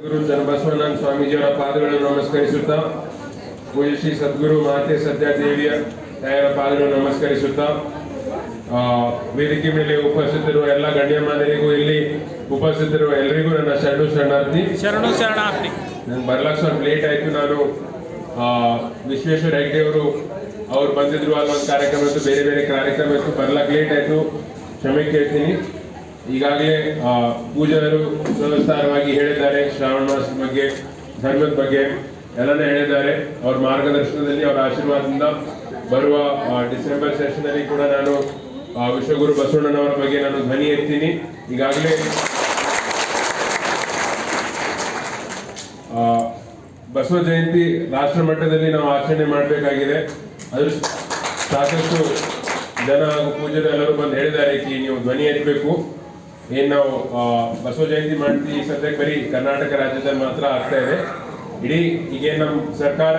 ಗುರು ಚನ್ನಬಸವನಂದ ಸ್ವಾಮೀಜಿಯವರ ಪಾದಗಳನ್ನು ನಮಸ್ಕರಿಸುತ್ತಾ ಪೂಜ್ಯ ಶ್ರೀ ಸದ್ಗುರು ಮಾತೆ ಸತ್ಯಾದೇವಿಯ ತಾಯರ ಪಾದಗಳನ್ನು ನಮಸ್ಕರಿಸುತ್ತಾ ವೇದಿಕೆ ಮೇಲೆ ಉಪಸ್ಥಿತರುವ ಎಲ್ಲ ಗಣ್ಯಮಾನ್ಯರಿಗೂ ಇಲ್ಲಿ ಉಪಸ್ಥಿತರುವ ಎಲ್ಲರಿಗೂ ನನ್ನ ಶರಣು ಶರಣಾರ್ಥಿ. ಶರಣು ಶರಣಾರ್ಥಿ. ನಂಗೆ ಬರ್ಲಕ್ಕೆ ಸ್ವಲ್ಪ ಲೇಟ್ ಆಯ್ತು. ನಾನು ಆ, ವಿಶ್ವೇಶ್ವರ ಹೆಗ್ಡೆ ಅವರು ಅವ್ರು ಬಂದಿದ್ರು ಅಲ್ಲೊಂದು ಕಾರ್ಯಕ್ರಮ ಇತ್ತು ಬೇರೆ ಬೇರೆ ಕಾರ್ಯಕ್ರಮ ಇತ್ತು. ಬರ್ಲಕ್ಕೆ ಲೇಟ್ ಆಯ್ತು. ಕ್ಷಮೆ ಕೇಳ್ತೀನಿ. ಈಗಾಗಲೇ ಪೂಜಾರರು ಸವಿಸ್ತಾರವಾಗಿ ಹೇಳಿದ್ದಾರೆ ಶ್ರಾವಣ ಮಾಸದ ಬಗ್ಗೆ, ಧರ್ಮದ ಬಗ್ಗೆ, ಎಲ್ಲನೇ ಹೇಳಿದ್ದಾರೆ. ಅವ್ರ ಮಾರ್ಗದರ್ಶನದಲ್ಲಿ, ಅವರ ಆಶೀರ್ವಾದದಿಂದ ಬರುವ ಡಿಸೆಂಬರ್ ಸೆಷನ್ ಅಲ್ಲಿ ಕೂಡ ನಾನು ವಿಶ್ವಗುರು ಬಸವಣ್ಣನವರ ಬಗ್ಗೆ ನಾನು ಧ್ವನಿ ಎತ್ತೀನಿ. ಈಗಾಗಲೇ ಬಸವ ಜಯಂತಿ ರಾಷ್ಟ್ರ ಮಟ್ಟದಲ್ಲಿ ನಾವು ಆಚರಣೆ ಮಾಡಬೇಕಾಗಿದೆ. ಅದ್ರ ಸಾಕಷ್ಟು ಜನ ಹಾಗೂ ಪೂಜೆ ಎಲ್ಲರೂ ಬಂದು ಹೇಳಿದ್ದಾರೆ. ನೀವು ಧ್ವನಿ ಎತ್ತಬೇಕು ಏನ್ ನಾವು ಬಸವ ಜಯಂತಿ ಮಾಡ್ತೀವಿ ಈ ಸದ್ಯಕ್ಕೆ ಬರೀ ಕರ್ನಾಟಕ ರಾಜ್ಯದಲ್ಲಿ ಮಾತ್ರ ಆಗ್ತಾ ಇದೆ. ಇಡೀ ಈಗ ನಮ್ಮ ಸರ್ಕಾರ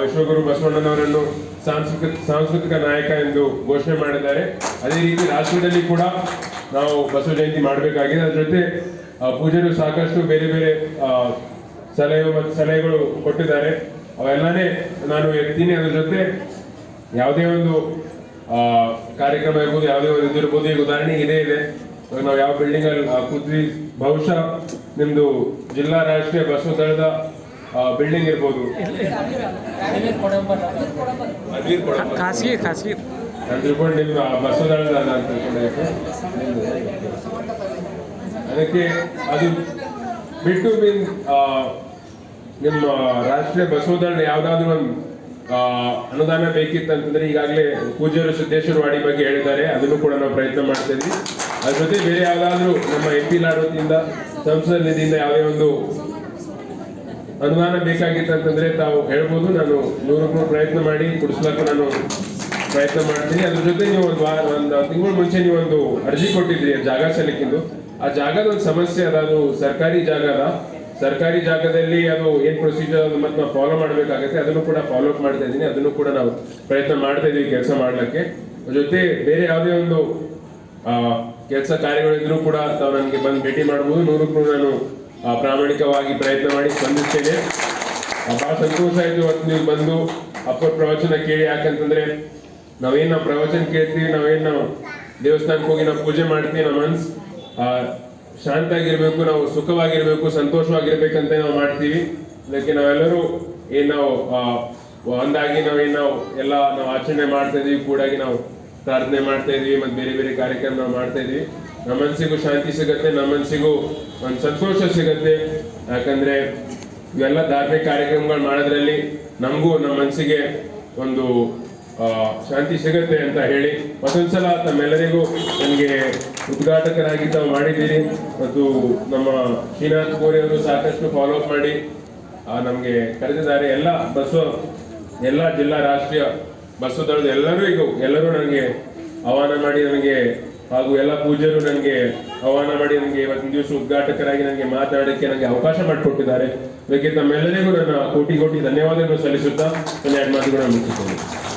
ವಿಶ್ವಗುರು ಬಸವಣ್ಣನವರನ್ನು ಸಾಂಸ್ಕೃತಿಕ ಸಾಂಸ್ಕೃತಿಕ ನಾಯಕ ಎಂದು ಘೋಷಣೆ ಮಾಡಿದ್ದಾರೆ. ಅದೇ ರೀತಿ ರಾಷ್ಟ್ರದಲ್ಲಿ ಕೂಡ ನಾವು ಬಸವ ಜಯಂತಿ ಮಾಡಬೇಕಾಗಿದೆ. ಅದ್ರ ಜೊತೆ ಆ, ಸಾಕಷ್ಟು ಬೇರೆ ಬೇರೆ ಸಲಹೆ ಮತ್ತು ಸಲಹೆಗಳು ಕೊಟ್ಟಿದ್ದಾರೆ. ಅವೆಲ್ಲನೇ ನಾನು ಎತ್ತೀನಿ ಅದ್ರ ಜೊತೆ ಯಾವುದೇ ಒಂದು ಕಾರ್ಯಕ್ರಮ ಇರ್ಬೋದು ಯಾವುದೇ ಒಂದು ಇದಿರ್ಬೋದು ಈಗ ಉದಾಹರಣೆಗೆ ಇದೇ ಇದೆ. ನಾವು ಯಾವ ಬಿಲ್ಡಿಂಗ್ ಅಲ್ಲಿ ಕೂತ್ವಿ ಬಹುಶಃ ನಿಮ್ದು ಜಿಲ್ಲಾ ರಾಷ್ಟ್ರೀಯ ಬಸವ ದಳದ ಬಿಲ್ಡಿಂಗ್ ಇರ್ಬೋದು. ಖಾಸಗಿ ಖಾಸಗಿ ನಾನು ತಿಳ್ಕೊಂಡು ನಿಮ್ದು ಬಸವ ದಳದ. ಅದಕ್ಕೆ ಅದು ಬಿಟ್ಟು ಮೀನ್ ನಿಮ್ಮ ರಾಷ್ಟ್ರೀಯ ಬಸವದಳ ಯಾವ್ದಾದ್ರು ಒಂದು ಬೇಕಿತ್ತು ಅನುದಾನ ಬೇಕಿತ್ತಂತಂದ್ರೆ ಈಗಾಗಲೇ ಪೂಜ್ಯರು ಸಿದ್ದೇಶ್ವರ ವಾಡಿ ಬಗ್ಗೆ ಹೇಳಿದ್ದಾರೆ ಅದನ್ನು ಕೂಡ ನಾವು ಪ್ರಯತ್ನ ಮಾಡ್ತಾ ಇದ್ವಿ ಅದ್ರ ಜೊತೆ ಬೇರೆ ಯಾವ್ದಾದ್ರು ನಮ್ಮ ಎಂ ಪಿ ವತಿಯಿಂದ ಸಂಸದ ನಿಧಿಯಿಂದ ಯಾವುದೇ ಒಂದು ಅನುದಾನ ಬೇಕಾಗಿತ್ತಂತಂದ್ರೆ ತಾವು ಹೇಳ್ಬೋದು. ನಾನು ನೂರು ನೂರು ಪ್ರಯತ್ನ ಮಾಡಿ ಕೊಡಿಸ್ಲಕ್ಕ ನಾನು ಪ್ರಯತ್ನ ಮಾಡ್ತೀನಿ. ಅದ್ರ ಜೊತೆ ನೀವು ಒಂದು ವಾರ, ಒಂದು ತಿಂಗಳ ಮುಂಚೆ ನೀವು ಒಂದು ಅರ್ಜಿ ಕೊಟ್ಟಿದ್ರಿ ಜಾಗ ಸಲಿಕ್ಕಿಂದು ಆ ಜಾಗದ ಒಂದು ಸಮಸ್ಯೆ ಅದ, ಅದು ಸರ್ಕಾರಿ ಜಾಗ ಅದ. ಸರ್ಕಾರಿ ಜಾಗದಲ್ಲಿ ಅದು ಏನ್ ಪ್ರೊಸೀಜರ್ ಅದು ಮತ್ತೆ ನಾವು ಫಾಲೋ ಮಾಡಬೇಕಾಗತ್ತೆ. ಅದನ್ನು ಕೂಡ ಫಾಲೋ ಅಪ್ ಮಾಡ್ತಾ ಇದ್ದೀನಿ. ಅದನ್ನು ಕೂಡ ನಾವು ಪ್ರಯತ್ನ ಮಾಡ್ತಾ ಇದೀವಿ ಕೆಲಸ ಮಾಡ್ಲಿಕ್ಕೆ. ಜೊತೆ ಬೇರೆ ಯಾವುದೇ ಒಂದು ಕೆಲಸ ಕಾರ್ಯಗಳಿದ್ರು ಕೂಡ ತಾವು ನನಗೆ ಬಂದು ಭೇಟಿ ಮಾಡಬಹುದು. ನೂರಕ್ಕೂ ನಾನು ಪ್ರಾಮಾಣಿಕವಾಗಿ ಪ್ರಯತ್ನ ಮಾಡಿ ಸ್ಪಂದಿಸ್ತೇನೆ. ಬಹಳ ಸಂತೋಷ ಆಯ್ತು ಇವತ್ತು ನೀವು ಬಂದು ಅಪ್ಪರ ಪ್ರವಚನ ಕೇಳಿ. ಯಾಕಂತಂದ್ರೆ ನಾವೇನು ನಾವು ಪ್ರವಚನ ಕೇಳ್ತೀವಿ ನಾವೇನು ನಾವು ದೇವಸ್ಥಾನಕ್ಕೆ ಹೋಗಿ ನಾವು ಪೂಜೆ ಮಾಡ್ತೀವಿ ನಮ್ಮ ಆ, ಶಾಂತ ಆಗಿರ್ಬೇಕು ನಾವು ಸುಖವಾಗಿರ್ಬೇಕು ಸಂತೋಷವಾಗಿರ್ಬೇಕಂತ ನಾವು ಮಾಡ್ತೀವಿ. ಅದಕ್ಕೆ ನಾವೆಲ್ಲರೂ ಏನು ನಾವು ಒಂದಾಗಿ ನಾವೇನ್ ನಾವು ಎಲ್ಲ ನಾವು ಆಚರಣೆ ಮಾಡ್ತಾ ಇದೀವಿ ಕೂಡಾಗಿ ನಾವು ಪ್ರಾರ್ಥನೆ ಮಾಡ್ತಾ ಇದೀವಿ, ಮತ್ತೆ ಬೇರೆ ಬೇರೆ ಕಾರ್ಯಕ್ರಮ ನಾವು ಮಾಡ್ತಾ ಇದೀವಿ. ನಮ್ಮ ಮನಸ್ಸಿಗೂ ಶಾಂತಿ ಸಿಗುತ್ತೆ ನಮ್ಮ ಮನಸ್ಸಿಗೂ ಒಂದು ಸಂತೋಷ ಸಿಗುತ್ತೆ. ಯಾಕಂದ್ರೆ ಇವೆಲ್ಲ ಧಾರ್ಮಿಕ ಕಾರ್ಯಕ್ರಮಗಳು ಮಾಡೋದ್ರಲ್ಲಿ ನಮಗೂ ನಮ್ಮ ಮನಸ್ಸಿಗೆ ಒಂದು ಶಾಂತಿ ಸಿಗುತ್ತೆ ಅಂತ ಹೇಳಿ ಮತ್ತೊಂದ್ಸಲ ತಮ್ಮೆಲ್ಲರಿಗೂ ನನಗೆ ಉದ್ಘಾಟಕರಾಗಿ ತಾವು ಮಾಡಿದ್ದೀರಿ. ಮತ್ತು ನಮ್ಮ ಶ್ರೀನಾಥ್ ಕೋರಿ ಅವರು ಸಾಕಷ್ಟು ಫಾಲೋ ಅಪ್ ಮಾಡಿ ನಮಗೆ ಕರೆದಿದ್ದಾರೆ ಎಲ್ಲ ಬಸವ, ಎಲ್ಲ ಜಿಲ್ಲಾ ರಾಷ್ಟ್ರೀಯ ಬಸವ ಎಲ್ಲರಿಗೂ ಎಲ್ಲರೂ ನನಗೆ ಆಹ್ವಾನ ಮಾಡಿ ನನಗೆ ಹಾಗೂ ಎಲ್ಲ ಪೂಜ್ಯರು ನನಗೆ ಆಹ್ವಾನ ಮಾಡಿ ನನಗೆ ಇವತ್ತಿನ ದಿವಸ ಉದ್ಘಾಟಕರಾಗಿ ನನಗೆ ಮಾತಾಡೋಕ್ಕೆ ನನಗೆ ಅವಕಾಶ ಮಾಡಿಕೊಟ್ಟಿದ್ದಾರೆ. ಅದಕ್ಕೆ ತಮ್ಮೆಲ್ಲರಿಗೂ ನನ್ನ ಕೋಟಿ ಕೋಟಿ ಧನ್ಯವಾದಗಳು ಸಲ್ಲಿಸುತ್ತಾ ನನ್ನ ಮಾತುಗಳನ್ನು ಮುಗಿಸುತ್ತೇನೆ